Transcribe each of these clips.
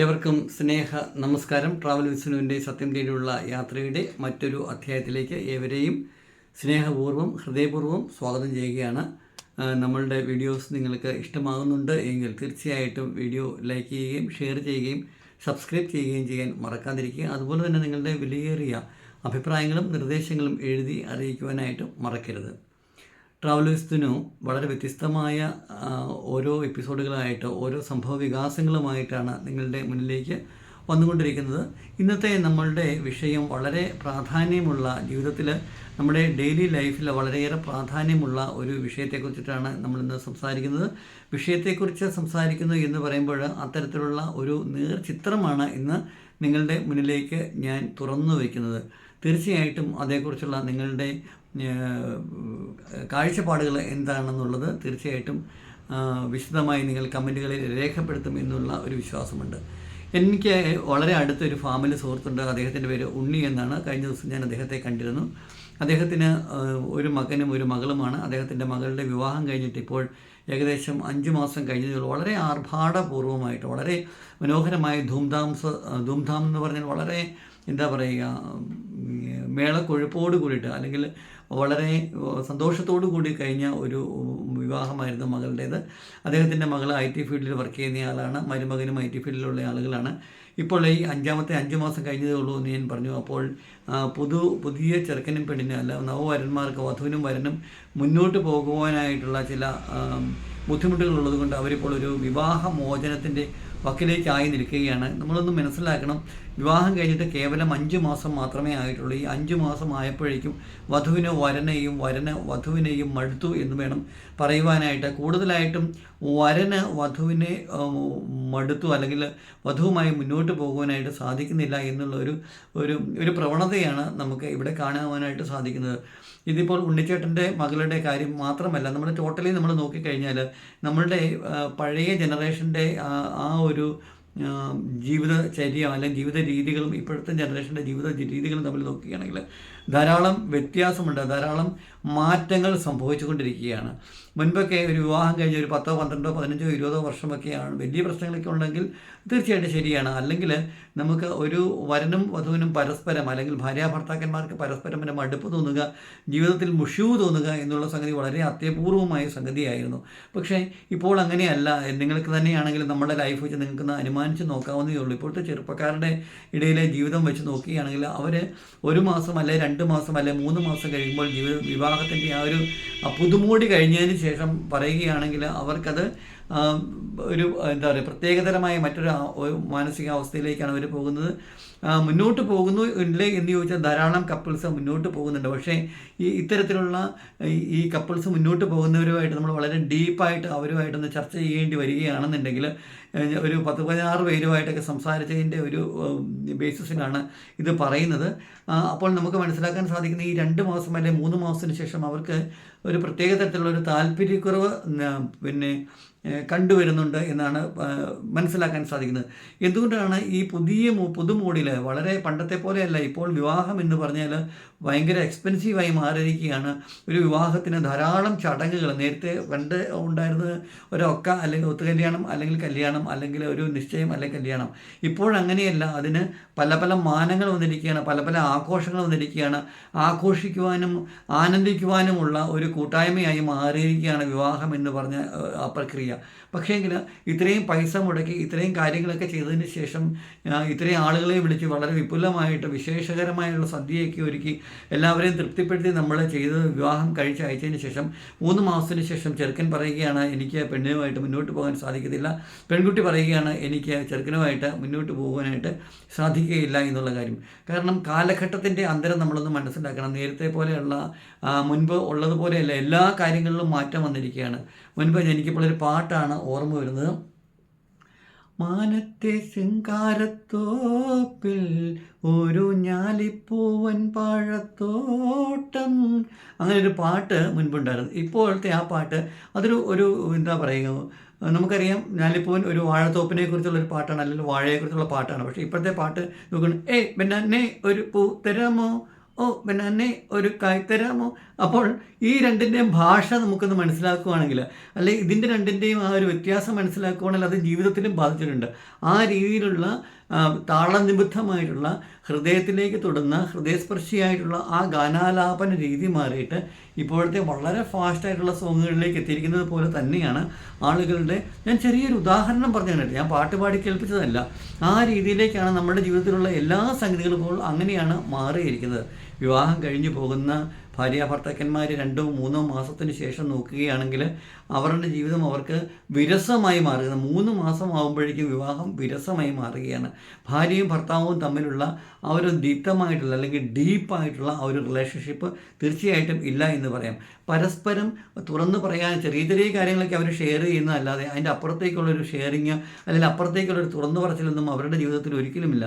ഏവർക്കും സ്നേഹ നമസ്കാരം. ട്രാവൽ വിസ്നുവിന്റെ സത്യം തേടിയുള്ള യാത്രയുടെ മറ്റൊരു അധ്യായത്തിലേക്ക് ഏവരെയും സ്നേഹപൂർവം ഹൃദയപൂർവം സ്വാഗതം ചെയ്യുകയാണ്. നമ്മളുടെ വീഡിയോസ് നിങ്ങൾക്ക് ഇഷ്ടമാകുന്നുണ്ട് എങ്കിൽ തീർച്ചയായിട്ടും വീഡിയോ ലൈക്ക് ചെയ്യുകയും ഷെയർ ചെയ്യുകയും സബ്സ്ക്രൈബ് ചെയ്യുകയും ചെയ്യാൻ മറക്കാതിരിക്കുക. അതുപോലെ തന്നെ നിങ്ങളുടെ വിലയേറിയ അഭിപ്രായങ്ങളും നിർദ്ദേശങ്ങളും എഴുതി അറിയിക്കുവാനായിട്ട് മറക്കരുത്. ട്രാവലേഴ്സിനു വളരെ വ്യത്യസ്തമായ ഓരോ എപ്പിസോഡുകളായിട്ട് ഓരോ സംഭവ വികാസങ്ങളുമായിട്ടാണ് നിങ്ങളുടെ മുന്നിലേക്ക് വന്നുകൊണ്ടിരിക്കുന്നത്. ഇന്നത്തെ നമ്മളുടെ വിഷയം വളരെ പ്രാധാന്യമുള്ള ജീവിതത്തിൽ നമ്മുടെ ഡെയിലി ലൈഫിൽ വളരെയേറെ പ്രാധാന്യമുള്ള ഒരു വിഷയത്തെക്കുറിച്ചിട്ടാണ് നമ്മളിന്ന് സംസാരിക്കുന്നത്. വിഷയത്തെക്കുറിച്ച് സംസാരിക്കുന്നു എന്ന് പറയുമ്പോൾ അത്തരത്തിലുള്ള ഒരു നേർചിത്രമാണ് ഇന്ന് നിങ്ങളുടെ മുന്നിലേക്ക് ഞാൻ തുറന്നു വയ്ക്കുന്നത്. തീർച്ചയായിട്ടും അതേക്കുറിച്ചുള്ള നിങ്ങളുടെ കാഴ്ചപ്പാടുകൾ എന്താണെന്നുള്ളത് തീർച്ചയായിട്ടും വിശദമായി നിങ്ങൾ കമന്റുകളിൽ രേഖപ്പെടുത്തും എന്നുള്ള ഒരു വിശ്വാസമുണ്ട്. എനിക്ക് വളരെ അടുത്തൊരു ഫാമിൽ സുഹൃത്തുണ്ട് അദ്ദേഹത്തിന്റെ പേര് ഉണ്ണി എന്നാണ്. കഴിഞ്ഞ ദിവസം ഞാൻ അദ്ദേഹത്തെ കണ്ടിരുന്നു. അദ്ദേഹത്തിന് ഒരു മകനും ഒരു മകളുമാണ്. അദ്ദേഹത്തിന്റെ മകളുടെ വിവാഹം കഴിഞ്ഞിട്ട് ഇപ്പോൾ ഏകദേശം അഞ്ച് മാസം കഴിഞ്ഞതിൽ വളരെ ആർഭാടപൂർവമായിട്ട് വളരെ മനോഹരമായ ധൂംധാംസ് ധൂംധാം എന്ന് പറഞ്ഞാൽ വളരെ എന്താ പറയുക മേളക്കൊഴുപ്പോട് കൂടിയിട്ട് അല്ലെങ്കിൽ വളരെ സന്തോഷത്തോടു കൂടി കഴിഞ്ഞ ഒരു വിവാഹമായിരുന്നു മകളുടേത്. അദ്ദേഹത്തിന്റെ മകൾ ഐ ടി ഫീൽഡിൽ വർക്ക് ചെയ്യുന്ന ആളാണ് മരുമകനും ഐ ടി ഫീൽഡിലുള്ള ആളുകളാണ്. ഇപ്പോൾ ഈ അഞ്ചാമത്തെ അഞ്ച് മാസം കഴിഞ്ഞതേ ഉള്ളൂ എന്ന് ഞാൻ പറഞ്ഞു. അപ്പോൾ പുതു പുതിയ ചെറുക്കനും പെണ്ണിനും അല്ല നവവരന്മാർക്ക് വധുവിനും വരനും മുന്നോട്ട് പോകുവാനായിട്ടുള്ള ചില ആ, കൊണ്ട് അവരിപ്പോൾ ഒരു വിവാഹ മോചനത്തിന്റെ വക്കിലേക്കായി നിൽക്കുകയാണ്. നമ്മളൊന്ന് മനസ്സിലാക്കണം. വിവാഹം കഴിഞ്ഞിട്ട് കേവലം അഞ്ച് മാസം മാത്രമേ ആയിട്ടുള്ളൂ. ഈ അഞ്ച് മാസം ആയപ്പോഴേക്കും വധുവിനെ വരനെയും വരന് വധുവിനെയും മടുത്തു എന്ന് വേണം പറയുവാനായിട്ട്. കൂടുതലായിട്ടും വരന് വധുവിനെ മടുത്തു അല്ലെങ്കിൽ വധുവുമായി മുന്നോട്ട് പോകുവാനായിട്ട് സാധിക്കുന്നില്ല എന്നുള്ള ഒരു ഒരു പ്രവണതയാണ് നമുക്ക് ഇവിടെ കാണുവാനായിട്ട് സാധിക്കുന്നത്. ഇതിപ്പോൾ ഉണ്ണിച്ചേട്ടന്റെ മകളുടെ കാര്യം മാത്രമല്ല നമ്മൾ ടോട്ടലി നമ്മൾ നോക്കിക്കഴിഞ്ഞാൽ നമ്മളുടെ പഴയ ജനറേഷന്റെ ആ ഒരു ജീവിതചര്യ അല്ലെങ്കിൽ ജീവിത രീതികളും ഇപ്പോഴത്തെ ജനറേഷന്റെ ജീവിത രീതികളും തമ്മിൽ നോക്കുകയാണെങ്കിൽ ധാരാളം വ്യത്യാസമുണ്ട്. ധാരാളം മാറ്റങ്ങൾ സംഭവിച്ചുകൊണ്ടിരിക്കുകയാണ്. മുൻപൊക്കെ ഒരു വിവാഹം കഴിഞ്ഞ് ഒരു പത്തോ പന്ത്രണ്ടോ പതിനഞ്ചോ ഇരുപതോ വർഷമൊക്കെയാണ് വലിയ പ്രശ്നങ്ങളൊക്കെ ഉണ്ടെങ്കിൽ തീർച്ചയായിട്ടും ശരിയാണ്. അല്ലെങ്കിൽ നമുക്ക് ഒരു വരനും വധുവിനും പരസ്പരം അല്ലെങ്കിൽ ഭാര്യ ഭർത്താക്കന്മാർക്ക് പരസ്പരം ഒരു മടുപ്പ് തോന്നുക ജീവിതത്തിൽ മുഷിവ് തോന്നുക എന്നുള്ള സംഗതി വളരെ അത്യപൂർവമായ സംഗതിയായിരുന്നു. പക്ഷേ ഇപ്പോൾ അങ്ങനെയല്ല. നിങ്ങൾക്ക് തന്നെയാണെങ്കിലും നമ്മുടെ ലൈഫ് വെച്ച് നിങ്ങൾക്ക് അനുമാനിച്ച് നോക്കാവുന്നതേ ഉള്ളൂ. ഇപ്പോഴത്തെ ചെറുപ്പക്കാരുടെ ഇടയിലെ ജീവിതം വെച്ച് നോക്കുകയാണെങ്കിൽ അവർ ഒരു മാസം അല്ലെ രണ്ട് മാസം അല്ലെ മൂന്ന് മാസം കഴിയുമ്പോൾ ജീവിത വിവാഹത്തിന്റെ ആ ഒരു പുതുമൂടി കഴിഞ്ഞതിന് ശേഷം പറയുകയാണെങ്കിൽ അവർക്കത് ഒരു എന്താ പറയുക പ്രത്യേകതരമായ മറ്റൊരു മാനസികാവസ്ഥയിലേക്കാണ് അവർ പോകുന്നത്. മുന്നോട്ട് പോകുന്നു ഇല്ലേ എന്ന് ചോദിച്ചാൽ ധാരാളം കപ്പിൾസ് മുന്നോട്ട് പോകുന്നുണ്ട്. പക്ഷേ ഈ ഇത്തരത്തിലുള്ള ഈ- കപ്പിൾസ് മുന്നോട്ട് പോകുന്നവരുമായിട്ട് നമ്മൾ വളരെ ഡീപ്പായിട്ട് അവരുമായിട്ടൊന്ന് ചർച്ച ചെയ്യേണ്ടി വരികയാണെന്നുണ്ടെങ്കിൽ ഒരു പത്ത് പതിനാറ് പേരുമായിട്ടൊക്കെ സംസാരിച്ചതിന്റെ ഒരു ബേസിസിലാണ് ഇത് പറയുന്നത്. അപ്പോൾ നമുക്ക് മനസ്സിലാക്കാൻ സാധിക്കുന്ന ഈ രണ്ട് മാസം അല്ലെങ്കിൽ മൂന്ന് മാസത്തിന് ശേഷം അവർക്ക് ഒരു പ്രത്യേക തരത്തിലുള്ള ഒരു താല്പര്യക്കുറവ് പിന്നെ കണ്ടുവരുന്നുണ്ട് എന്നാണ് മനസ്സിലാക്കാൻ സാധിക്കുന്നത്. എന്തുകൊണ്ടാണ് ഈ പുതിയ പുതുമോഡിൽ വളരെ പണ്ടത്തെ പോലെയല്ല ഇപ്പോൾ വിവാഹം എന്ന് പറഞ്ഞാൽ ഭയങ്കര എക്സ്പെൻസീവായി മാറിയിരിക്കുകയാണ്. ഒരു വിവാഹത്തിന് ധാരാളം ചടങ്ങുകൾ. നേരത്തെ പണ്ട് ഉണ്ടായിരുന്നത് ഒരൊക്ക അല്ലെങ്കിൽ ഒത്തുകല്യാണം അല്ലെങ്കിൽ കല്യാണം അല്ലെങ്കിൽ ഒരു നിശ്ചയം അല്ലെങ്കിൽ കല്യാണം. ഇപ്പോഴങ്ങനെയല്ല അതിന് പല പല മാനങ്ങൾ വന്നിരിക്കുകയാണ്. പല പല ആഘോഷങ്ങൾ വന്നിരിക്കുകയാണ്. ആഘോഷിക്കുവാനും ആനന്ദിക്കുവാനുമുള്ള ഒരു കൂട്ടായ്മയായി മാറിയിരിക്കുകയാണ് വിവാഹം എന്ന് പറഞ്ഞ ആ പ്രക്രിയ. പക്ഷേങ്കിൽ ഇത്രയും പൈസ മുടക്കി ഇത്രയും കാര്യങ്ങളൊക്കെ ചെയ്തതിന് ശേഷം ഇത്രയും ആളുകളെ വിളിച്ച് വളരെ വിപുലമായിട്ട് വിശേഷകരമായുള്ള സദ്യയൊക്കെ ഒരുക്കി എല്ലാവരെയും തൃപ്തിപ്പെടുത്തി നമ്മൾ ചെയ്ത് വിവാഹം കഴിച്ച് അയച്ചതിന് ശേഷം മൂന്ന് മാസത്തിന് ശേഷം ചെറുക്കൻ പറയുകയാണ് എനിക്ക് പെണ്ണിനുമായിട്ട് മുന്നോട്ട് പോകാൻ സാധിക്കത്തില്ല. പെൺകുട്ടി പറയുകയാണ് എനിക്ക് ചെറുക്കനുമായിട്ട് മുന്നോട്ട് പോകാനായിട്ട് സാധിക്കുകയില്ല എന്നുള്ള കാര്യം. കാരണം കാലഘട്ടത്തിന്റെ അന്തരം നമ്മളൊന്ന് മനസ്സിലാക്കണം. നേരത്തെ പോലെയുള്ള മുൻപ് ഉള്ളതുപോലെയല്ല എല്ലാ കാര്യങ്ങളിലും മാറ്റം വന്നിരിക്കുകയാണ്. മുൻപ് എനിക്കിപ്പോൾ ഒരു പാട്ടാണ് ഓർമ്മ വരുന്നത്. മാനത്തെ ശൃംഗാരത്തോപ്പിൽ ഒരു ഞാലിപ്പൂവൻ പാഴത്തോട്ടം. അങ്ങനെ ഒരു പാട്ട് മുൻപുണ്ടായിരുന്നു. ഇപ്പോഴത്തെ ആ പാട്ട് അതൊരു ഒരു എന്താ പറയുക നമുക്കറിയാം ഞാലിപ്പൂവൻ ഒരു വാഴത്തോപ്പിനെ കുറിച്ചുള്ള ഒരു പാട്ടാണ് അല്ലെങ്കിൽ വാഴയെക്കുറിച്ചുള്ള പാട്ടാണ്. പക്ഷേ ഇപ്പോഴത്തെ പാട്ട് നോക്കണം ഏയ് പിന്നെ ഒരു പൂ തരാമോ ഓ പിന്നെ ഒരു കായ് തരാമോ അപ്പോൾ ഈ രണ്ടിന്റെയും ഭാഷ നമുക്കൊന്ന് മനസ്സിലാക്കുകയാണെങ്കിൽ അല്ലെ ഇതിന്റെ രണ്ടിന്റെയും ആ ഒരു വ്യത്യാസം മനസ്സിലാക്കുകയാണെങ്കിൽ അത് ജീവിതത്തിലും ബാധിച്ചിട്ടുണ്ട്. ആ രീതിയിലുള്ള താളനിബിദ്ധമായിട്ടുള്ള ഹൃദയത്തിലേക്ക് തൊടുന്ന ഹൃദയസ്പർശിയായിട്ടുള്ള ആ ഗാനാലാപന രീതി മാറിയിട്ട് ഇപ്പോഴത്തെ വളരെ ഫാസ്റ്റായിട്ടുള്ള സോങ്ങുകളിലേക്ക് എത്തിയിരിക്കുന്നത് പോലെ തന്നെയാണ് ആളുകളുടെ ഞാൻ ചെറിയൊരു ഉദാഹരണം പറഞ്ഞു ഞാൻ പാട്ട് പാടി കേൾപ്പിച്ചതല്ല. ആ രീതിയിലേക്കാണ് നമ്മുടെ ജീവിതത്തിലുള്ള എല്ലാ സംഗതികളും ഇപ്പോൾ അങ്ങനെയാണ് മാറിയിരിക്കുന്നത്. വിവാഹം കഴിഞ്ഞു പോകുന്ന ഭാര്യ ഭർത്താക്കന്മാർ രണ്ടോ മൂന്നോ മാസത്തിന് ശേഷം നോക്കുകയാണെങ്കിൽ അവരുടെ ജീവിതം അവർക്ക് വിരസമായി മാറുകയാണ്. മൂന്ന് മാസം ആകുമ്പോഴേക്കും വിവാഹം വിരസമായി മാറുകയാണ്. ഭാര്യയും ഭർത്താവും തമ്മിലുള്ള ആ ഒരു ദീപ്തമായിട്ടുള്ള അല്ലെങ്കിൽ ഡീപ്പായിട്ടുള്ള ആ ഒരു റിലേഷൻഷിപ്പ് തീർച്ചയായിട്ടും ഇല്ല എന്ന് പറയാം. പരസ്പരം തുറന്നു പറയാൻ ചെറിയ ചെറിയ കാര്യങ്ങളൊക്കെ അവർ ഷെയർ ചെയ്യുന്നതല്ലാതെ അതിന്റെ അപ്പുറത്തേക്കുള്ളൊരു ഷെയറിങ് അല്ലെങ്കിൽ അപ്പുറത്തേക്കുള്ളൊരു തുറന്നു പറച്ചിലൊന്നും അവരുടെ ജീവിതത്തിൽ ഒരിക്കലുമില്ല.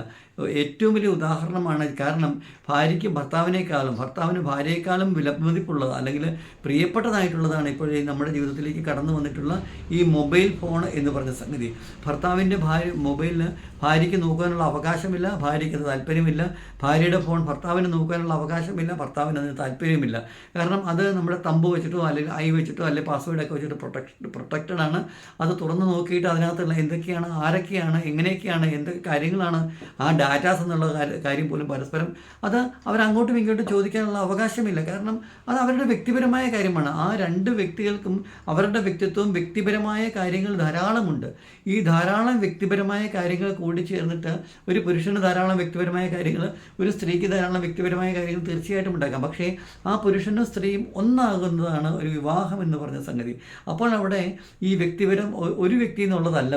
ഏറ്റവും വലിയ ഉദാഹരണമാണ് കാരണം ഭാര്യയ്ക്ക് ഭർത്താവിനേക്കാളും ഭർത്താവിന് ഭാര്യയെക്കാളും വിലമതിപ്പുള്ളത് അല്ലെങ്കിൽ പ്രിയപ്പെട്ടതായിട്ടുള്ളതാണ് ഇപ്പോഴേ നമ്മുടെ ജീവിതത്തിലേക്ക് കടന്നു വന്നിട്ടുള്ള ഈ മൊബൈൽ ഫോൺ എന്ന് പറഞ്ഞ സംഗതി. ഭർത്താവിന്റെ ഭാര്യ മൊബൈലിന് ഭാര്യയ്ക്ക് നോക്കാനുള്ള അവകാശമില്ല ഭാര്യയ്ക്ക് അത് താല്പര്യമില്ല. ഭാര്യയുടെ ഫോൺ ഭർത്താവിന് നോക്കാനുള്ള അവകാശമില്ല ഭർത്താവിന് അതിന് താല്പര്യമില്ല. കാരണം അത് നമ്മുടെ തമ്പ് വെച്ചിട്ടോ അല്ലെങ്കിൽ ഐ വെച്ചിട്ടോ അല്ലെങ്കിൽ പാസ്വേഡൊക്കെ വെച്ചിട്ട് പ്രൊട്ടക്ട് പ്രൊട്ടക്റ്റഡ് ആണ്. അത് തുറന്ന് നോക്കിയിട്ട് അതിനകത്തുള്ള എന്തൊക്കെയാണ് ആരൊക്കെയാണ് എങ്ങനെയൊക്കെയാണ് എന്തൊക്കെ കാര്യങ്ങളാണ് ആ ഡാറ്റാസ് എന്നുള്ള കാര്യം പോലും പരസ്പരം അത് അവരങ്ങോട്ടും ഇങ്ങോട്ടും ചോദിക്കാനുള്ള അവകാശമില്ല. കാരണം അത് അവരുടെ വ്യക്തിപരമായ കാര്യമാണ്. ആ രണ്ട് വ്യക്തികൾക്കും അവരുടെ വ്യക്തിത്വവും വ്യക്തിപരമായ കാര്യങ്ങൾ ധാരാളമുണ്ട്. ഈ ധാരാളം വ്യക്തിപരമായ കാര്യങ്ങൾ ചേർന്നിട്ട് ഒരു പുരുഷന് ധാരാളം വ്യക്തിപരമായ കാര്യങ്ങൾ ഒരു സ്ത്രീക്ക് ധാരാളം വ്യക്തിപരമായ കാര്യങ്ങൾ തീർച്ചയായിട്ടും ഉണ്ടാക്കാം. പക്ഷേ ആ പുരുഷനും സ്ത്രീയും ഒന്നാകുന്നതാണ് ഒരു വിവാഹം എന്ന് പറഞ്ഞ സംഗതി. അപ്പോൾ അവിടെ ഈ വ്യക്തിപരം ഒരു വ്യക്തി എന്നുള്ളതല്ല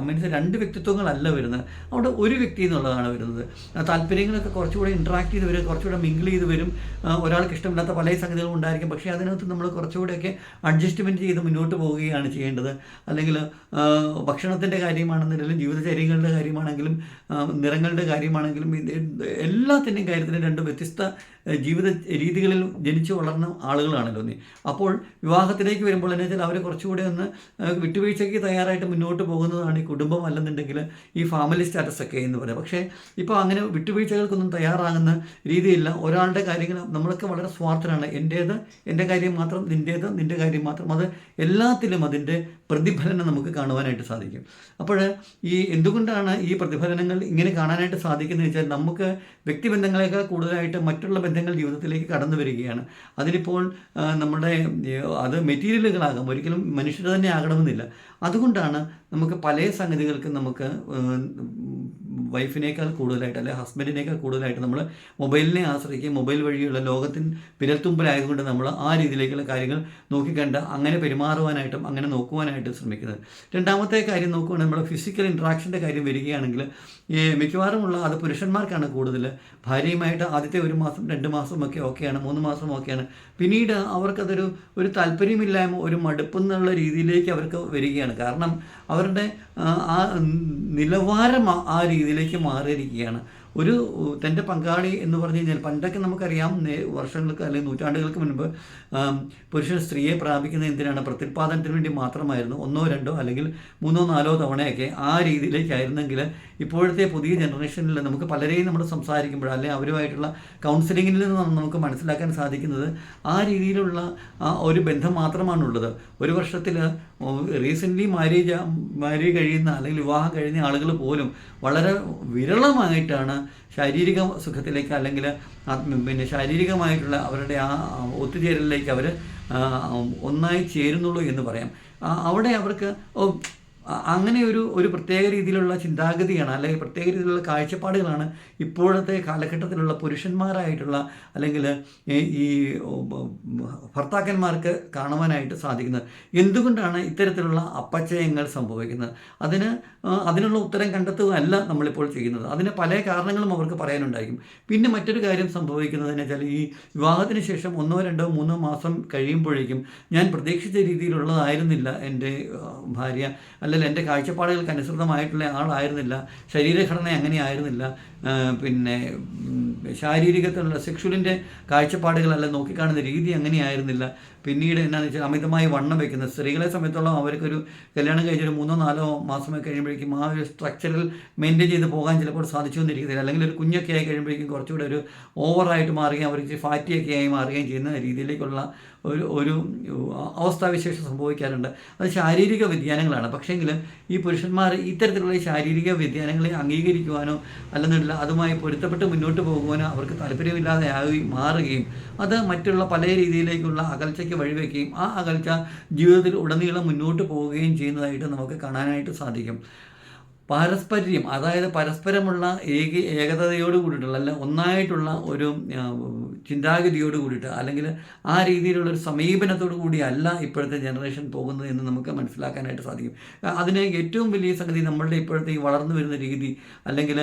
മീൻസ് രണ്ട് വ്യക്തിത്വങ്ങളല്ല വരുന്നത്. അവിടെ ഒരു വ്യക്തി എന്നുള്ളതാണ് വരുന്നത്. താല്പര്യങ്ങളൊക്കെ കുറച്ചുകൂടെ ഇൻട്രാക്ട് ചെയ്ത് വരും കുറച്ചുകൂടെ മിങ്കിൾ ചെയ്ത് വരും. ഒരാൾക്ക് ഇഷ്ടമില്ലാത്ത പല സംഗതികളും ഉണ്ടായിരിക്കും. പക്ഷേ അതിനകത്ത് നമ്മൾ കുറച്ചുകൂടെയൊക്കെ അഡ്ജസ്റ്റ്മെന്റ് ചെയ്ത് മുന്നോട്ട് പോവുകയാണ് ചെയ്യേണ്ടത്. അല്ലെങ്കിൽ ഭക്ഷണത്തിന്റെ കാര്യമാണെന്നുണ്ടെങ്കിലും ജീവിതചര്യങ്ങളുടെ കാര്യമാണെങ്കിലും നിറങ്ങളുടെ കാര്യമാണെങ്കിലും എല്ലാത്തിന്റെയും കാര്യത്തിൽ രണ്ട് വ്യത്യസ്ത ജീവിത രീതികളിൽ ജനിച്ചു വളർന്ന ആളുകളാണല്ലോ നീ. അപ്പോൾ വിവാഹത്തിലേക്ക് വരുമ്പോൾ എന്ന് വെച്ചാൽ അവർ കുറച്ചുകൂടെ ഒന്ന് വിട്ടുവീഴ്ചയ്ക്ക് തയ്യാറായിട്ട് മുന്നോട്ട് പോകുന്നതാണ് ഈ കുടുംബം അല്ലെന്നുണ്ടെങ്കിൽ ഈ ഫാമിലി സ്റ്റാറ്റസ് ഒക്കെ എന്ന് പറയാം പക്ഷേ ഇപ്പോൾ അങ്ങനെ വിട്ടുവീഴ്ചകൾക്കൊന്നും തയ്യാറാകുന്ന രീതിയില്ല. ഒരാളുടെ കാര്യങ്ങൾ നമ്മളൊക്കെ വളരെ സ്വാർത്ഥനാണ് എന്റേത് എന്റെ കാര്യം മാത്രം നിന്റേത് നിന്റെ കാര്യം മാത്രം. അത് എല്ലാത്തിലും അതിന്റെ പ്രതിഫലനം നമുക്ക് കാണുവാനായിട്ട് സാധിക്കും. അപ്പോൾ ഈ എന്തുകൊണ്ടാണ് ഈ പ്രതിഫലനങ്ങൾ ഇങ്ങനെ കാണാനായിട്ട് സാധിക്കുന്നത് വെച്ചാൽ നമുക്ക് വ്യക്തിബന്ധങ്ങളെക്കാൾ കൂടുതലായിട്ട് മറ്റുള്ള ബന്ധങ്ങൾ ജീവിതത്തിലേക്ക് കടന്നു വരികയാണ്. അതിനിപ്പോൾ നമ്മുടെ അത് മെറ്റീരിയലുകളാകാം. ഒരിക്കലും മനുഷ്യർ തന്നെ ആകണമെന്നില്ല. അതുകൊണ്ടാണ് നമുക്ക് പല സംഗതികൾക്കും നമുക്ക് വൈഫിനേക്കാൾ കൂടുതലായിട്ട് അല്ലെങ്കിൽ ഹസ്ബൻഡിനേക്കാൾ കൂടുതലായിട്ട് നമ്മൾ മൊബൈലിനെ ആശ്രയിക്കുകയും മൊബൈൽ വഴിയുള്ള ലോകത്തിൻ വിരൽത്തുമ്പിലായതുകൊണ്ട് നമ്മൾ ആ രീതിയിലേക്കുള്ള കാര്യങ്ങൾ നോക്കിക്കണ്ട് അങ്ങനെ പെരുമാറുവാനായിട്ടും അങ്ങനെ നോക്കുവാനായിട്ടും ശ്രമിക്കുന്നത്. രണ്ടാമത്തെ കാര്യം നോക്കുകയാണെങ്കിൽ നമ്മുടെ ഫിസിക്കൽ ഇൻട്രാക്ഷന്റെ കാര്യം വരികയാണെങ്കിൽ ഈ മിക്കവാറുമുള്ള അത് പുരുഷന്മാർക്കാണ് കൂടുതൽ ഭാര്യയുമായിട്ട് ആദ്യത്തെ ഒരു മാസം രണ്ട് മാസമൊക്കെ ഓക്കെയാണ് മൂന്ന് മാസം ഓക്കെയാണ്. പിന്നീട് അവർക്കതൊരു ഒരു താല്പര്യമില്ലായ്മ ഒരു മടുപ്പെന്നുള്ള രീതിയിലേക്ക് അവർക്ക് വരികയാണ്. കാരണം അവരുടെ ആ, നിലവാരം ആ- ആ രീതിയിലേക്ക് മാറിയിരിക്കുകയാണ്. ഒരു തന്റെ പങ്കാളി എന്ന് പറഞ്ഞു കഴിഞ്ഞാൽ പണ്ടൊക്കെ നമുക്കറിയാം വർഷങ്ങൾക്ക് അല്ലെങ്കിൽ നൂറ്റാണ്ടുകൾക്ക് മുൻപ് പുരുഷൻ സ്ത്രീയെ പ്രാപിക്കുന്നത് എന്തിനാണ്? പ്രത്യുത്പാദനത്തിന് വേണ്ടി മാത്രമായിരുന്നു. ഒന്നോ രണ്ടോ അല്ലെങ്കിൽ മൂന്നോ നാലോ തവണയൊക്കെ ആ രീതിയിലേക്കായിരുന്നെങ്കിൽ ഇപ്പോഴത്തെ പുതിയ ജനറേഷനിൽ നമുക്ക് പലരെയും നമ്മൾ സംസാരിക്കുമ്പോൾ അല്ലെങ്കിൽ അവരുമായിട്ടുള്ള കൗൺസിലിങ്ങിൽ നിന്ന് നമുക്ക് മനസ്സിലാക്കാൻ സാധിക്കുന്നത് ആ രീതിയിലുള്ള ഒരു ബന്ധം മാത്രമാണുള്ളത്. ഒരു വർഷത്തിൽ റീസെന്റ്ലി മാരേജ് മാരി കഴിയുന്ന അല്ലെങ്കിൽ വിവാഹം കഴിയുന്ന ആളുകൾ പോലും വളരെ വിരളമായിട്ടാണ് ശാരീരിക സുഖത്തിലേക്ക് അല്ലെങ്കിൽ പിന്നെ ശാരീരികമായിട്ടുള്ള അവരുടെ ആ ഒത്തുചേരലിലേക്ക് അവർ ഒന്നായി ചേരുന്നുള്ളൂ എന്ന് പറയാം. അവിടെ അവർക്ക് അങ്ങനെ ഒരു ഒരു പ്രത്യേക രീതിയിലുള്ള ചിന്താഗതിയാണ് അല്ലെങ്കിൽ പ്രത്യേക രീതിയിലുള്ള കാഴ്ചപ്പാടുകളാണ് ഇപ്പോഴത്തെ കാലഘട്ടത്തിലുള്ള പുരുഷന്മാരായിട്ടുള്ള അല്ലെങ്കിൽ ഈ ഭർത്താക്കന്മാർക്ക് കാണുവാനായിട്ട് സാധിക്കുന്നത്. എന്തുകൊണ്ടാണ് ഇത്തരത്തിലുള്ള അപ്പച്ചയങ്ങൾ സംഭവിക്കുന്നത്? അതിന് അതിനുള്ള ഉത്തരം കണ്ടെത്തുകയല്ല നമ്മളിപ്പോൾ ചെയ്യുന്നത്. അതിന് പല കാരണങ്ങളും അവർക്ക് പറയാനുണ്ടായിരിക്കും. പിന്നെ മറ്റൊരു കാര്യം സംഭവിക്കുന്നതെന്ന് വെച്ചാൽ ഈ വിവാഹത്തിന് ശേഷം ഒന്നോ രണ്ടോ മൂന്നോ മാസം കഴിയുമ്പോഴേക്കും ഞാൻ പ്രതീക്ഷിച്ച രീതിയിലുള്ളതായിരുന്നില്ല എന്റെ ഭാര്യ ഭാര്യ അല്ലെങ്കിൽ എന്റെ കാഴ്ചപ്പാടുകൾക്ക് അനുസൃതമായിട്ടുള്ള ആളായിരുന്നില്ല. ശരീരഘടന അങ്ങനെ ആയിരുന്നില്ല പിന്നെ ശാരീരികത്തിലുള്ള സെക്ഷുവലിന്റെ കാഴ്ചപ്പാടുകളല്ല നോക്കിക്കാണുന്ന രീതി അങ്ങനെയായിരുന്നില്ല. പിന്നീട് എന്നാന്ന് വെച്ചാൽ അമിതമായി വണ്ണം വെക്കുന്നത് സ്ത്രീകളെ സംബന്ധിച്ചോളം അവർക്കൊരു കല്യാണം കഴിഞ്ഞൊരു മൂന്നോ നാലോ മാസമൊക്കെ കഴിയുമ്പോഴേക്കും ആ ഒരു സ്ട്രക്ചറിൽ മെയിന്റെയിൻ ചെയ്ത് പോകാൻ ചിലപ്പോൾ സാധിച്ചു എന്നിരിക്കത്തില്ല അല്ലെങ്കിൽ ഒരു കുഞ്ഞൊക്കെ ആയി കഴിയുമ്പോഴേക്കും കുറച്ചുകൂടെ ഒരു ഓവറായിട്ട് മാറുകയും അവർക്ക് ഫാറ്റിയൊക്കെ ആയി മാറുകയും ചെയ്യുന്ന രീതിയിലേക്കുള്ള ഒരു ഒരു അവസ്ഥാവിശേഷം സംഭവിക്കാറുണ്ട്. അത് ശാരീരിക വ്യതിയാനങ്ങളാണ്. പക്ഷേങ്കിൽ ഈ പുരുഷന്മാർ ഇത്തരത്തിലുള്ള ശാരീരിക വ്യതിയാനങ്ങളെ അംഗീകരിക്കുവാനോ അല്ലെന്നില്ല അതുമായി പൊരുത്തപ്പെട്ട് മുന്നോട്ട് പോകുവാനോ അവർക്ക് താല്പര്യമില്ലാതെ ആയി മാറുകയും അത് മറ്റുള്ള പല രീതിയിലേക്കുള്ള അകൽച്ചയ്ക്ക് വഴിവെക്കുകയും ആ അകൽച്ച ജീവിതത്തിൽ ഉടനീളം മുന്നോട്ട് പോവുകയും ചെയ്യുന്നതായിട്ട് നമുക്ക് കാണാനായിട്ട് സാധിക്കും. പാരസ്പര്യം അതായത് പരസ്പരമുള്ള ഏക ഏകതയോട് കൂടിയിട്ടുള്ള അല്ല ഒന്നായിട്ടുള്ള ഒരു ചിന്താഗതിയോട് കൂടിയിട്ട് അല്ലെങ്കിൽ ആ രീതിയിലുള്ള ഒരു സമീപനത്തോടു കൂടിയല്ല ഇപ്പോഴത്തെ ജനറേഷൻ പോകുന്നത് എന്ന് നമുക്ക് മനസ്സിലാക്കാനായിട്ട് സാധിക്കും. അതിന് ഏറ്റവും വലിയ സംഗതി നമ്മളുടെ ഇപ്പോഴത്തെ ഈ വളർന്നു വരുന്ന രീതി അല്ലെങ്കിൽ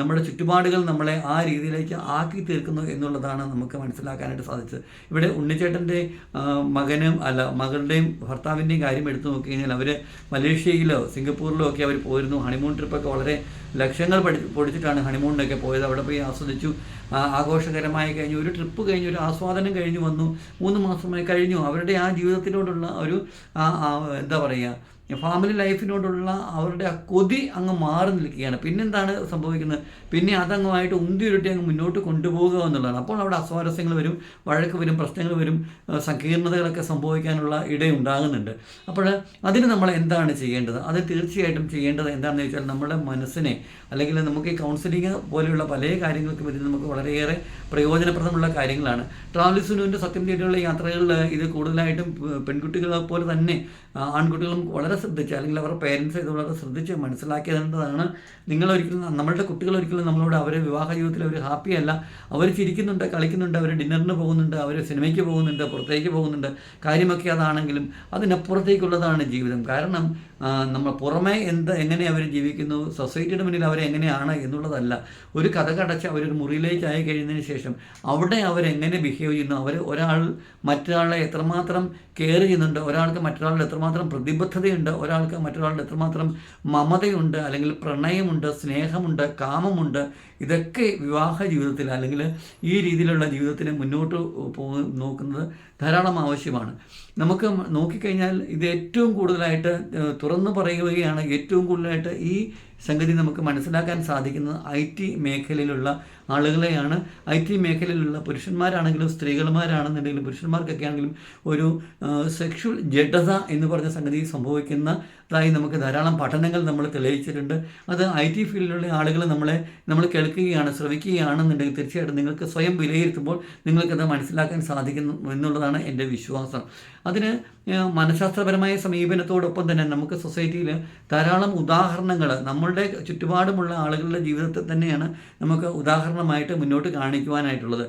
നമ്മുടെ ചുറ്റുപാടുകൾ നമ്മളെ ആ രീതിയിലേക്ക് ആക്കി തീർക്കുന്നു എന്നുള്ളതാണ് നമുക്ക് മനസ്സിലാക്കാനായിട്ട് സാധിച്ചത്. ഇവിടെ ഉണ്ണിച്ചേട്ടന്റെ മകനും അല്ല മകളുടെയും ഭർത്താവിന്റെയും കാര്യം എടുത്തു നോക്കി കഴിഞ്ഞാൽ അവർ മലേഷ്യയിലോ സിംഗപ്പൂരിലോ ഒക്കെ അവർ പോയിരുന്നു. ഹണിമൂൺ ട്രിപ്പൊക്കെ വളരെ ലക്ഷങ്ങൾ പഠി പൊടിച്ചിട്ടാണ് ഹണിമൂണിനൊക്കെ പോയത്. അവിടെ പോയി ആസ്വദിച്ചു. ആഘോഷകരമായി കഴിഞ്ഞു. ഒരു ട്രിപ്പ് കഴിഞ്ഞു ഒരു ആസ്വാദനം കഴിഞ്ഞു വന്നു. മൂന്ന് മാസമായി കഴിഞ്ഞു. അവരുടെ ആ ജീവിതത്തിനോടുള്ള ഒരു എന്താ പറയുക ഫാമിലി ലൈഫിനോടുള്ള അവരുടെ ആ കൊതി അങ്ങ് മാറി നിൽക്കുകയാണ്. പിന്നെന്താണ് സംഭവിക്കുന്നത്? പിന്നെ അതങ്ങുമായിട്ട് ഉന്തിയുരുട്ടി അങ്ങ് മുന്നോട്ട് കൊണ്ടുപോകുക എന്നുള്ളതാണ്. അപ്പോൾ അവിടെ അസ്വാരസ്യങ്ങൾ വരും വഴക്ക് വരും പ്രശ്നങ്ങൾ വരും സങ്കീർണതകളൊക്കെ സംഭവിക്കാനുള്ള ഇടയുണ്ടാകുന്നുണ്ട് അപ്പോൾ അതിന് നമ്മൾ എന്താണ് ചെയ്യേണ്ടത്? അത് തീർച്ചയായിട്ടും ചെയ്യേണ്ടത് എന്താണെന്ന് ചോദിച്ചാൽ നമ്മുടെ മനസ്സിനെ അല്ലെങ്കിൽ നമുക്ക് ഈ കൗൺസിലിംഗ് പോലെയുള്ള പല കാര്യങ്ങൾക്കും ഇത് നമുക്ക് വളരെയേറെ പ്രയോജനപ്രദമുള്ള കാര്യങ്ങളാണ്. ട്രാവലിസിനുവിന്റെ സത്യം തേടിയുള്ള യാത്രകളിൽ ഇത് കൂടുതലായിട്ടും പെൺകുട്ടികളെ പോലെ തന്നെ ആൺകുട്ടികളും വളരെ ശ്രദ്ധിച്ച് അല്ലെങ്കിൽ അവരുടെ പേരൻസ് ഇത് വളരെ ശ്രദ്ധിച്ച് മനസ്സിലാക്കേണ്ടതാണ് നിങ്ങൾ ഒരിക്കലും നമ്മളുടെ കുട്ടികൾ ഒരിക്കലും നമ്മളോട് അവരെ വിവാഹ ജീവിതത്തിൽ അവർ ഹാപ്പിയല്ല അവർ ചിരിക്കുന്നുണ്ട് കളിക്കുന്നുണ്ട് അവർ ഡിന്നറിന് പോകുന്നുണ്ട് അവർ സിനിമയ്ക്ക് പോകുന്നുണ്ട് പുറത്തേക്ക് പോകുന്നുണ്ട്. കാര്യമൊക്കെ അതാണെങ്കിലും അതിനപ്പുറത്തേക്കുള്ളതാണ് ജീവിതം. കാരണം നമ്മൾ പുറമേ എന്ത് എങ്ങനെ അവർ ജീവിക്കുന്നു സൊസൈറ്റിയുടെ മുന്നിൽ അവരെങ്ങനെയാണ് എന്നുള്ളതല്ല. ഒരു കഥ കടച്ച് അവരൊരു മുറിയിലേക്ക് ആയി കഴിഞ്ഞതിന് ശേഷം അവിടെ അവരെങ്ങനെ ബിഹേവ് ചെയ്യുന്നു അവർ ഒരാൾ മറ്റൊരാളെ എത്രമാത്രം കെയർ ചെയ്യുന്നുണ്ട് ഒരാൾക്ക് മറ്റൊരാളുടെ എത്രമാത്രം പ്രതിബദ്ധതയുണ്ട് ഒരാൾക്ക് മറ്റൊരാളുടെ എത്രമാത്രം മമതയുണ്ട് അല്ലെങ്കിൽ പ്രണയമുണ്ട് സ്നേഹമുണ്ട് കാമമുണ്ട് ഇതൊക്കെ വിവാഹ ജീവിതത്തിൽ അല്ലെങ്കിൽ ഈ രീതിയിലുള്ള ജീവിതത്തിന് മുന്നോട്ട് പോ നോക്കുന്നത് ധാരാളം ആവശ്യമാണ്. നമുക്ക് നോക്കിക്കഴിഞ്ഞാൽ ഇത് ഏറ്റവും കൂടുതലായിട്ട് തുറന്നു പറയുകയാണ് ഏറ്റവും കൂടുതലായിട്ട് ഈ സംഗതി നമുക്ക് മനസ്സിലാക്കാൻ സാധിക്കുന്നത് ഐ ടി മേഖലയിലുള്ള ആളുകളെയാണ്. ഐ ടി മേഖലയിലുള്ള പുരുഷന്മാരാണെങ്കിലും സ്ത്രീകളുമാരാണെന്നുണ്ടെങ്കിലും പുരുഷന്മാർക്കൊക്കെ ആണെങ്കിലും ഒരു സെക്ഷുവൽ ജഡത എന്ന് പറഞ്ഞ സംഗതി സംഭവിക്കുന്നതായി നമുക്ക് ധാരാളം പഠനങ്ങൾ നമ്മൾ തെളിയിച്ചിട്ടുണ്ട്. അത് ഐ ടി ഫീൽഡിലുള്ള ആളുകൾ നമ്മളെ നമ്മൾ കേൾക്കുകയാണ് ശ്രവിക്കുകയാണെന്നുണ്ടെങ്കിൽ തീർച്ചയായിട്ടും നിങ്ങൾക്ക് സ്വയം വിലയിരുത്തുമ്പോൾ നിങ്ങൾക്കത് മനസ്സിലാക്കാൻ സാധിക്കുന്നു എന്നുള്ളതാണ് എന്റെ വിശ്വാസം. അതിന് മനഃശാസ്ത്രപരമായ സമീപനത്തോടൊപ്പം തന്നെ നമുക്ക് സൊസൈറ്റിയിൽ ധാരാളം ഉദാഹരണങ്ങൾ നമ്മളുടെ ചുറ്റുപാടുമുള്ള ആളുകളുടെ ജീവിതത്തിൽ തന്നെയാണ് നമുക്ക് ഉദാഹരണമായിട്ട് മുന്നോട്ട് കാണിക്കുവാനായിട്ടുള്ളത്.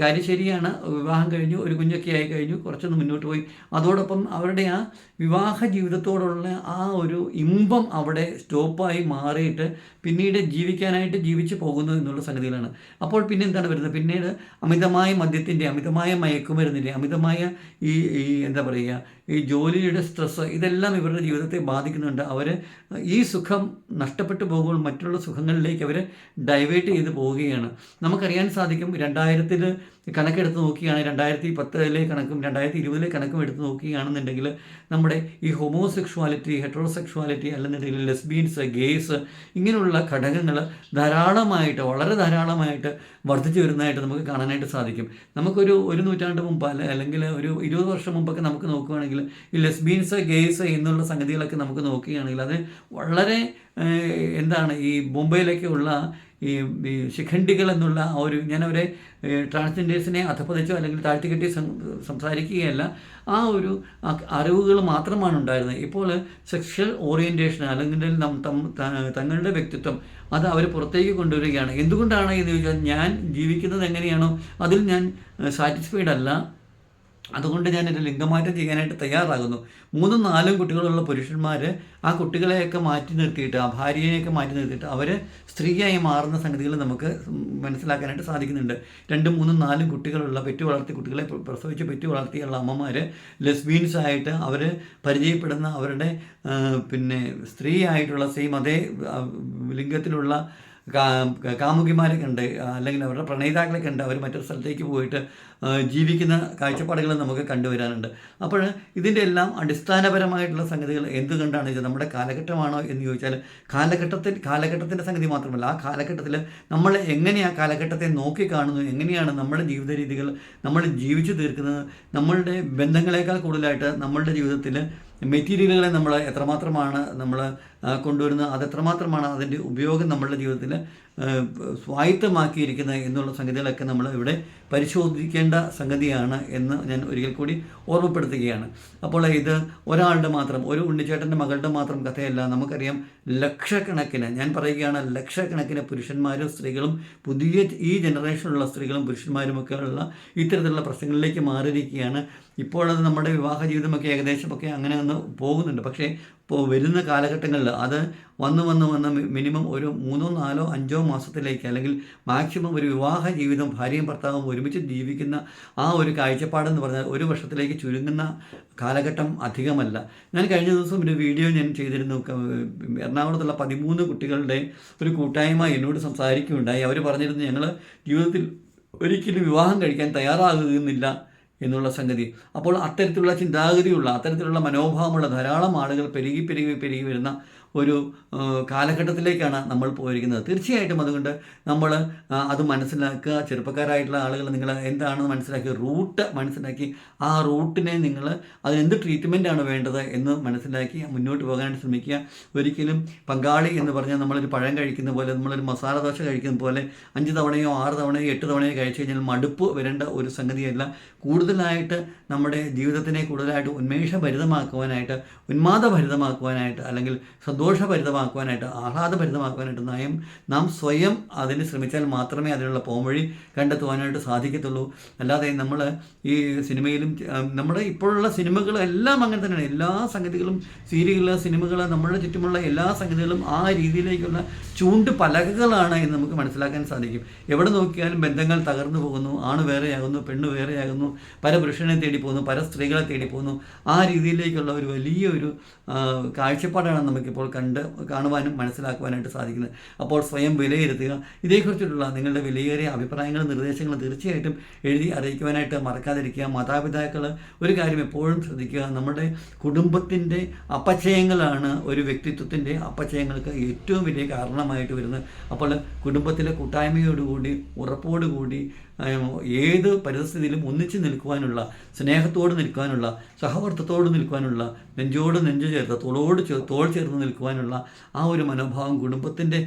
കാര്യം ശരിയാണ് വിവാഹം കഴിഞ്ഞു ഒരു കുഞ്ഞൊക്കെ ആയി കഴിഞ്ഞു കുറച്ചൊന്ന് മുന്നോട്ട് പോയി. അതോടൊപ്പം അവരുടെ ആ വിവാഹ ജീവിതത്തോടുള്ള ആ ഒരു ഇമ്പം അവിടെ സ്റ്റോപ്പായി മാറിയിട്ട് പിന്നീട് ജീവിക്കാനായിട്ട് ജീവിച്ചു പോകുന്നു എന്നുള്ള സംഗതികളാണ് അപ്പോൾ പിന്നെ എന്താണ് വരുന്നത്? പിന്നീട് അമിതമായ മദ്യത്തിന്റെ അമിതമായ മയക്കുമരുന്നിന്റെ അമിതമായ ഈ എന്താ പറയുക ഈ ജോലിയുടെ സ്ട്രെസ് ഇതെല്ലാം ഇവരുടെ ജീവിതത്തെ ബാധിക്കുന്നുണ്ട്. അവർ ഈ സുഖം നഷ്ടപ്പെട്ടു പോകുമ്പോൾ മറ്റുള്ള സുഖങ്ങളിലേക്ക് അവർ ഡൈവേർട്ട് ചെയ്ത് പോവുകയാണ്. നമുക്കറിയാൻ സാധിക്കും രണ്ടായിരത്തിൽ കണക്കെടുത്ത് നോക്കുകയാണ് രണ്ടായിരത്തി പത്തിലെ കണക്കും രണ്ടായിരത്തി ഇരുപതിലെ കണക്കും എടുത്ത് നോക്കുകയാണെന്നുണ്ടെങ്കിൽ നമ്മുടെ ഈ ഹോമോസെക്ഷുവാലിറ്റി ഹെട്രോസെക്ഷുവാലിറ്റി അല്ലെന്നുണ്ടെങ്കിൽ ലെസ്ബീൻസ് ഗേസ് ഇങ്ങനെയുള്ള ഘടകങ്ങൾ ധാരാളമായിട്ട് വളരെ ധാരാളമായിട്ട് വർദ്ധിച്ചു വരുന്നതായിട്ട് നമുക്ക് കാണാനായിട്ട് സാധിക്കും. നമുക്കൊരു ഒരു നൂറ്റാണ്ട് മുമ്പ് അല്ല അല്ലെങ്കിൽ ഒരു ഇരുപത് വർഷം മുമ്പൊക്കെ നമുക്ക് നോക്കുകയാണെങ്കിൽ ഈ ലെസ്ബീൻസ് ഗേസ് എന്നുള്ള സംഗതികളൊക്കെ നമുക്ക് നോക്കുകയാണെങ്കിൽ അത് വളരെ എന്താണ് ഈ മുംബൈയിലൊക്കെ ഉള്ള ഈ ശിഖണ്ഡികൾ എന്നുള്ള ആ ഒരു ഞാനവരെ ട്രാൻസ്ജെൻഡേഴ്സിനെ അധപ്പതിച്ചോ അല്ലെങ്കിൽ താഴ്ത്തിക്കെട്ടി സംസാരിക്കുകയല്ല. ആ ഒരു അറിവുകൾ മാത്രമാണ് ഉണ്ടായിരുന്നത്. ഇപ്പോൾ സെക്ഷൽ ഓറിയന്റേഷൻ അല്ലെങ്കിൽ തങ്ങളുടെ വ്യക്തിത്വം അത് അവർ പുറത്തേക്ക് കൊണ്ടുവരികയാണ്. എന്തുകൊണ്ടാണ് എന്ന് ചോദിച്ചാൽ ഞാൻ ജീവിക്കുന്നത് എങ്ങനെയാണോ അതിൽ ഞാൻ സാറ്റിസ്ഫൈഡ് അല്ല. അതുകൊണ്ട് ഞാൻ എന്റെ ലിംഗമാറ്റം ചെയ്യാനായിട്ട് തയ്യാറാകുന്നു. മൂന്നും നാലും കുട്ടികളുള്ള പുരുഷന്മാർ ആ കുട്ടികളെയൊക്കെ മാറ്റി നിർത്തിയിട്ട് ആ ഭാര്യയെയൊക്കെ മാറ്റി നിർത്തിയിട്ട് അവർ സ്ത്രീയായി മാറുന്ന സംഗതികൾ നമുക്ക് മനസ്സിലാക്കാനായിട്ട് സാധിക്കുന്നുണ്ട്. രണ്ടും മൂന്നും നാലും കുട്ടികളുള്ള പെറ്റു വളർത്തിയ കുട്ടികളെ പ്ര- പ്രസവിച്ച് പെറ്റു വളർത്തിയുള്ള അമ്മമാർ ലെസ്ബീൻസ് ആയിട്ട് അവർ പരിചയപ്പെടുന്ന അവരുടെ പിന്നെ സ്ത്രീ ആയിട്ടുള്ള സെയിം അതേ ലിംഗത്തിലുള്ള കാ- ഉണ്ട് അല്ലെങ്കിൽ അവരുടെ പ്രണയിതാക്കളൊക്കെ ഉണ്ട് അവർ മറ്റൊരു സ്ഥലത്തേക്ക് പോയിട്ട് ജീവിക്കുന്ന കാഴ്ചപ്പാടുകൾ നമുക്ക് കണ്ടുവരാനുണ്ട്. അപ്പോൾ ഇതിന്റെ എല്ലാം അടിസ്ഥാനപരമായിട്ടുള്ള സംഗതികൾ എന്തുകൊണ്ടാണ് ഇത് നമ്മുടെ കാലഘട്ടമാണോ എന്ന് ചോദിച്ചാൽ കാലഘട്ടത്തിൽ കാലഘട്ടത്തിന്റെ സംഗതി മാത്രമല്ല ആ കാലഘട്ടത്തിൽ നമ്മൾ എങ്ങനെ കാലഘട്ടത്തെ നോക്കി കാണുന്നു എങ്ങനെയാണ് നമ്മുടെ ജീവിത രീതികൾ നമ്മൾ ജീവിച്ചു തീർക്കുന്നത് നമ്മളുടെ ബന്ധങ്ങളെക്കാൾ കൂടുതലായിട്ട് നമ്മളുടെ ജീവിതത്തിൽ മെറ്റീരിയലുകളെ നമ്മൾ എത്രമാത്രമാണ് നമ്മൾ കൊണ്ടുവരുന്നത്. അത് എത്രമാത്രമാണ് അതിന്റെ ഉപയോഗം നമ്മളുടെ ജീവിതത്തിൽ സ്വായത്തമാക്കിയിരിക്കുന്നത് എന്നുള്ള സംഗതികളൊക്കെ നമ്മൾ ഇവിടെ പരിശോധിക്കേണ്ട സംഗതിയാണ് എന്ന് ഞാൻ ഒരിക്കൽ കൂടി ഓർമ്മപ്പെടുത്തുകയാണ്. അപ്പോൾ ഇത് ഒരാളുടെ മാത്രം ഒരു ഉണ്ണിച്ചേട്ടന്റെ മകളുടെ മാത്രം കഥയല്ല. നമുക്കറിയാം ലക്ഷക്കണക്കിന് ഞാൻ പറയുകയാണ് ലക്ഷക്കണക്കിന് പുരുഷന്മാരും സ്ത്രീകളും പുതിയ ഈ ജനറേഷനിലുള്ള സ്ത്രീകളും പുരുഷന്മാരും ഒക്കെ ഉള്ള ഇത്തരത്തിലുള്ള പ്രശ്നങ്ങളിലേക്ക് മാറിയിരിക്കുകയാണ്. ഇപ്പോഴത് നമ്മുടെ വിവാഹ ജീവിതമൊക്കെ ഏകദേശമൊക്കെ അങ്ങനെ ഒന്ന് പോകുന്നുണ്ട്. പക്ഷേ വരുന്ന കാലഘട്ടങ്ങളിൽ അത് വന്ന് വന്ന് വന്ന് മിനിമം ഒരു മൂന്നോ നാലോ അഞ്ചോ മാസത്തിലേക്ക് അല്ലെങ്കിൽ മാക്സിമം ഒരു വിവാഹ ജീവിതം ഭാര്യയും ഭർത്താവും ഒരുമിച്ച് ജീവിക്കുന്ന ആ ഒരു കാഴ്ചപ്പാടെന്ന് പറഞ്ഞാൽ ഒരു വർഷത്തിലേക്ക് ചുരുങ്ങുന്ന കാലഘട്ടം അധികമല്ല. ഞാൻ കഴിഞ്ഞ ദിവസം ഒരു വീഡിയോ ഞാൻ ചെയ്തിരുന്നു. എറണാകുളത്തുള്ള പതിമൂന്ന് കുട്ടികളുടെ ഒരു കൂട്ടായ്മ എന്നോട് സംസാരിക്കുകയുണ്ടായി. അവർ പറഞ്ഞിരുന്നു ഞങ്ങൾ ജീവിതത്തിൽ ഒരിക്കലും വിവാഹം കഴിക്കാൻ തയ്യാറാകുന്നില്ല. എന്നുള്ള സംഗതി. അപ്പോൾ അത്തരത്തിലുള്ള ചിന്താഗതിയുള്ള അത്തരത്തിലുള്ള മനോഭാവമുള്ള ധാരാളം ആളുകൾ പെരുകി പെരുകി പെരുകി വരുന്ന ഒരു കാലഘട്ടത്തിലേക്കാണ് നമ്മൾ പോയിരിക്കുന്നത്. തീർച്ചയായിട്ടും അതുകൊണ്ട് നമ്മൾ അത് മനസ്സിലാക്കുക. ചെറുപ്പക്കാരായിട്ടുള്ള ആളുകൾ നിങ്ങൾ എന്താണെന്ന് മനസ്സിലാക്കി റൂട്ട് മനസ്സിലാക്കി ആ റൂട്ടിനെ നിങ്ങൾ അതിനെന്ത് ട്രീറ്റ്മെന്റാണ് വേണ്ടത് എന്ന് മനസ്സിലാക്കി മുന്നോട്ട് പോകാനായിട്ട് ശ്രമിക്കുക. ഒരിക്കലും പങ്കാളി എന്ന് പറഞ്ഞാൽ നമ്മളൊരു പഴം കഴിക്കുന്ന പോലെ നമ്മളൊരു മസാല ദോശ കഴിക്കുന്ന പോലെ അഞ്ച് തവണയോ ആറ് തവണയോ എട്ട് തവണയോ കഴിച്ചു കഴിഞ്ഞാൽ മടുപ്പ് വരേണ്ട ഒരു സംഗതിയല്ല. കൂടുതലായിട്ട് നമ്മുടെ ജീവിതത്തിനെ കൂടുതലായിട്ട് ഉന്മേഷഭരിതമാക്കുവാനായിട്ട് ഉന്മാദഭരിതമാക്കുവാനായിട്ട് അല്ലെങ്കിൽ സന്തോഷഭരിതമാക്കുവാനായിട്ട് ആഹ്ലാദഭരിതമാക്കുവാനായിട്ട് നയം നാം സ്വയം അതിന് ശ്രമിച്ചാൽ മാത്രമേ അതിനുള്ള പോംവഴി കണ്ടെത്തുവാനായിട്ട് സാധിക്കത്തുള്ളൂ. അല്ലാതെ നമ്മൾ ഈ സിനിമയിലും നമ്മുടെ ഇപ്പോഴുള്ള സിനിമകളെല്ലാം അങ്ങനെ തന്നെയാണ്. എല്ലാ സംഗതികളും സീരിയലുകൾ സിനിമകൾ നമ്മുടെ ചുറ്റുമുള്ള എല്ലാ സംഗതികളും ആ രീതിയിലേക്കുള്ള ചൂണ്ട് പലകകളാണ് എന്ന് നമുക്ക് മനസ്സിലാക്കാൻ സാധിക്കും. എവിടെ നോക്കിയാലും ബന്ധങ്ങൾ തകർന്നു പോകുന്നു ആണ് വേറെയാകുന്നു പെണ്ണ് വേറെയാകുന്നു പല പുരുഷനെ തേടി പോകുന്നു പല സ്ത്രീകളെ തേടി പോകുന്നു. ആ രീതിയിലേക്കുള്ള ഒരു വലിയൊരു കാഴ്ചപ്പാടാണ് നമുക്കിപ്പോൾ കണ്ട് കാണുവാനും മനസ്സിലാക്കുവാനായിട്ട് സാധിക്കുന്നത് അപ്പോൾ സ്വയം വിലയിരുത്തുക. ഇതേക്കുറിച്ചിട്ടുള്ള നിങ്ങളുടെ വിലയേറിയ അഭിപ്രായങ്ങളും നിർദ്ദേശങ്ങളും തീർച്ചയായിട്ടും എഴുതി അറിയിക്കുവാനായിട്ട് മറക്കാതിരിക്കുക. മാതാപിതാക്കൾ ഒരു കാര്യം എപ്പോഴും ശ്രദ്ധിക്കുക. നമ്മുടെ കുടുംബത്തിന്റെ അപചയങ്ങളാണ് ഒരു വ്യക്തിത്വത്തിന്റെ അപചയങ്ങൾക്ക് ഏറ്റവും വലിയ കാരണമായിട്ട് വരുന്നത്. അപ്പോൾ കുടുംബത്തിലെ കൂട്ടായ്മയോടുകൂടി ഉറപ്പോടുകൂടി ഏത് പരിസ്ഥിതിയിലും ഒന്നിച്ച് നിൽക്കുവാനുള്ള സ്നേഹത്തോട് നിൽക്കുവാനുള്ള സഹവർത്തത്തോട് നിൽക്കുവാനുള്ള നെഞ്ചോട് നെഞ്ചു ചേർത്ത് തോളോട് തോൾ ചേർന്ന് നിൽക്കുവാനുള്ള ആ ഒരു മനോഭാവം കുടുംബത്തിന്റെ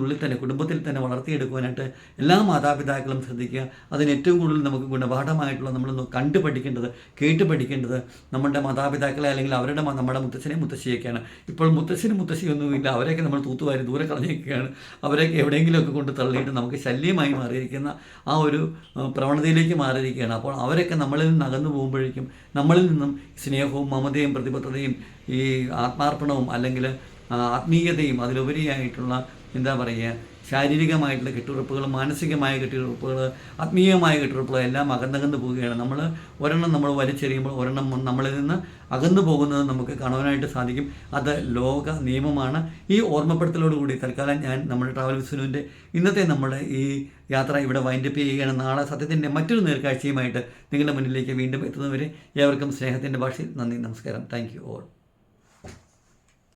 ഉള്ളിൽ തന്നെ കുടുംബത്തിൽ തന്നെ വളർത്തിയെടുക്കുവാനായിട്ട് എല്ലാ മാതാപിതാക്കളും ശ്രദ്ധിക്കുക. അതിന് ഏറ്റവും കൂടുതൽ നമുക്ക് ഗുണപാഠമായിട്ടുള്ള നമ്മൾ കണ്ടു പഠിക്കേണ്ടത് കേട്ട് പഠിക്കേണ്ടത് നമ്മുടെ മാതാപിതാക്കളെ അല്ലെങ്കിൽ അവരുടെ നമ്മുടെ മുത്തശ്ശനെ മുത്തശ്ശിയൊക്കെയാണ് ഇപ്പോൾ മുത്തശ്ശനും മുത്തശ്ശിയൊന്നുമില്ല. അവരെയൊക്കെ നമ്മൾ തൂത്തുവാരി ദൂരെ കളഞ്ഞിരിക്കുകയാണ്. അവരെയൊക്കെ എവിടെയെങ്കിലുമൊക്കെ കൊണ്ട് തള്ളിയിട്ട് നമുക്ക് ശല്യമായി മാറിയിരിക്കുന്ന ആ ഒരു പ്രവണതയിലേക്ക് മാറിയിരിക്കുകയാണ്. അപ്പോൾ അവരൊക്കെ നമ്മളിൽ നിന്ന് അകന്നു പോകുമ്പോഴേക്കും നമ്മളിൽ നിന്നും സ്നേഹവും മമതയും പ്രതിബദ്ധതയും ഈ ആത്മാർപ്പണവും അല്ലെങ്കിൽ ആത്മീയതയും അതിലുപരിയായിട്ടുള്ള എന്താ പറയുക ശാരീരികമായിട്ടുള്ള കെട്ടുറപ്പുകൾ മാനസികമായ കെട്ടുറപ്പുകൾ ആത്മീയമായ കെട്ടുറപ്പുകൾ എല്ലാം അകന്നകന്ന് പോവുകയാണ്. നമ്മൾ ഒരെണ്ണം നമ്മൾ വലിച്ചെറിയുമ്പോൾ ഒരെണ്ണം നമ്മളിൽ നിന്ന് അകന്നു പോകുന്നത് നമുക്ക് കാണുവാനായിട്ട് സാധിക്കും. അത് ലോക നിയമമാണ്. ഈ ഓർമ്മപ്പെടുത്തലോടുകൂടി തൽക്കാലം ഞാൻ നമ്മുടെ ട്രാവൽ വിസുനുവിന്റെ ഇന്നത്തെ നമ്മുടെ ഈ യാത്ര ഇവിടെ വൈൻഡപ്പ് ചെയ്യുകയാണ്. നാളെ സത്യത്തിന്റെ മറ്റൊരു നേർക്കാഴ്ചയുമായിട്ട് നിങ്ങളുടെ മുന്നിലേക്ക് വീണ്ടും എത്തുന്നവരെ ഏവർക്കും സ്നേഹത്തിന്റെ ഭാഷയിൽ നന്ദി നമസ്കാരം. Thank you all